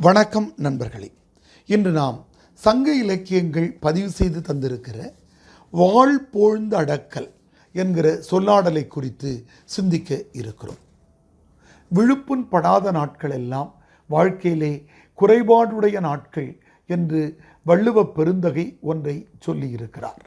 வணக்கம் நண்பர்களே. இன்று நாம் சங்க இலக்கியங்கள் பதிவு செய்து தந்திருக்கிற வாழ் போழ்ந்த அடக்கல் என்கிற சொல்லாடலை குறித்து சிந்திக்க இருக்கிறோம். விழுப்புண் படாத நாட்கள் எல்லாம் வாழ்க்கையிலே குறைபாடுடைய நாட்கள் என்று வள்ளுவ பெருந்தகை ஒன்றை சொல்லியிருக்கிறார்.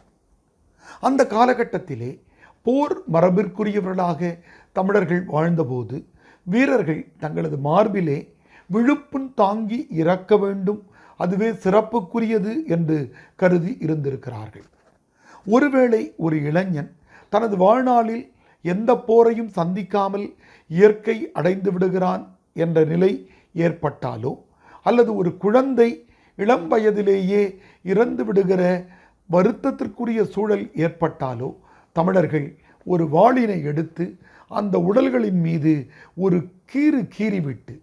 அந்த காலகட்டத்திலே போர் மரபிற்குரியவர்களாக தமிழர்கள் வாழ்ந்தபோது வீரர்கள் தங்களது மார்பிலே விழுப்புண் தாங்கி இறக்க வேண்டும். அதுவே சிறப்புக்குரியது என்று கருதி இருந்திருக்கிறார்கள். ஒருவேளை ஒரு இளைஞன் தனது வாழ்நாளில் எந்த போரையும் சந்திக்காமல் இயற்கை அடைந்து விடுகிறான் என்ற நிலை ஏற்பட்டாலோ அல்லது ஒரு குழந்தை இளம் வயதிலேயே இறந்து விடுகிற வருத்தத்திற்குரிய சூழல் ஏற்பட்டாலோ தமிழர்கள் ஒரு வாளினை எடுத்து அந்த உடல்களின் மீது ஒரு கீறு கீறிவிட்டு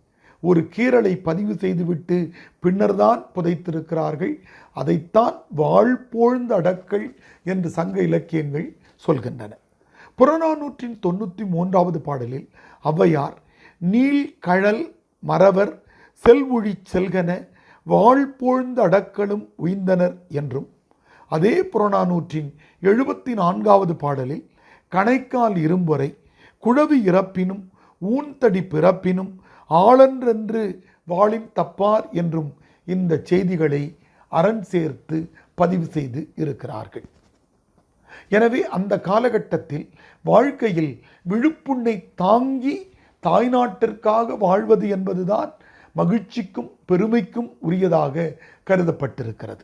ஒரு கீறலை பதிவு செய்துவிட்டு பின்னர்தான் புதைத்திருக்கிறார்கள். அதைத்தான் வாழ்போழ்ந்த அடக்கல் என்று சங்க இலக்கியங்கள் சொல்கின்றன. புறநானூற்றின் தொண்ணூற்றி மூன்றாவது பாடலில் ஔவையார் நீள் கழல் மறவர் செல்வொழி செல்கன வாழ்போழ்ந்த அடக்கலும் உய்ந்தனர் என்றும் அதே புறநானூற்றின் எழுபத்தி நான்காவது பாடலில் கணைக்கால் இரும்பொறை குழவி இறப்பினும் ஊன்தடி பிறப்பினும் ஆளன்றென்று வாளின் தப்பார் என்றும் இந்த செய்திகளை அரண் சேர்த்து பதிவு செய்து இருக்கிறார்கள். எனவே அந்த காலகட்டத்தில் வாழ்க்கையில் விழுப்புண்ணை தாங்கி தாய்நாட்டிற்காக வாழ்வது என்பதுதான் மகிழ்ச்சிக்கும் பெருமைக்கும் உரியதாக கருதப்பட்டிருக்கிறது.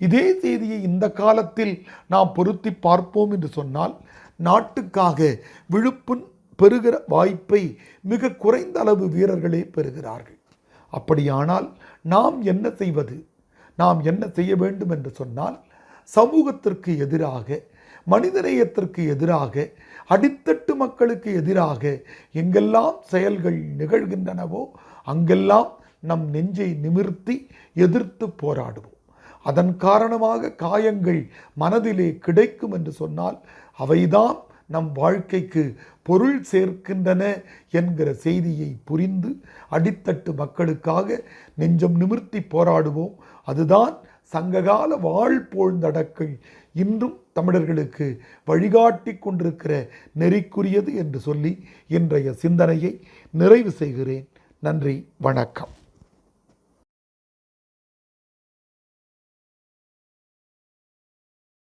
இதே செய்தியை இந்த காலத்தில் நாம் பொருத்தி பார்ப்போம் என்று சொன்னால் நாட்டுக்காக விழுப்புண் பெறுகிற வாய்ப்பை மிக குறைந்த அளவு வீரர்களே பெறுகிறார்கள். அப்படியானால் நாம் என்ன செய்வது? நாம் என்ன செய்ய வேண்டும் என்று சொன்னால் சமூகத்திற்கு எதிராக மனிதநேயத்திற்கு எதிராக அடித்தட்டு மக்களுக்கு எதிராக எங்கெல்லாம் செயல்கள் நிகழ்கின்றனவோ அங்கெல்லாம் நம் நெஞ்சை நிமிர்த்தி எதிர்த்து போராடுவோம். அதன் காரணமாக காயங்கள் மனதிலே கிடைக்கும் என்று சொன்னால் அவைதான் நம் வாழ்க்கைக்கு பொருள் சேர்க்கின்றன என்கிற செய்தியை புரிந்து அடித்தட்டு மக்களுக்காக நெஞ்சம் நிமிர்த்தி போராடுவோம். அதுதான் சங்ககால வாழ்போழ்ந்தடக்கை இன்றும் தமிழர்களுக்கு வழிகாட்டி கொண்டிருக்கிற நெறிக்குரியது என்று சொல்லி இன்றைய சிந்தனையை நிறைவு செய்கிறேன். நன்றி வணக்கம்.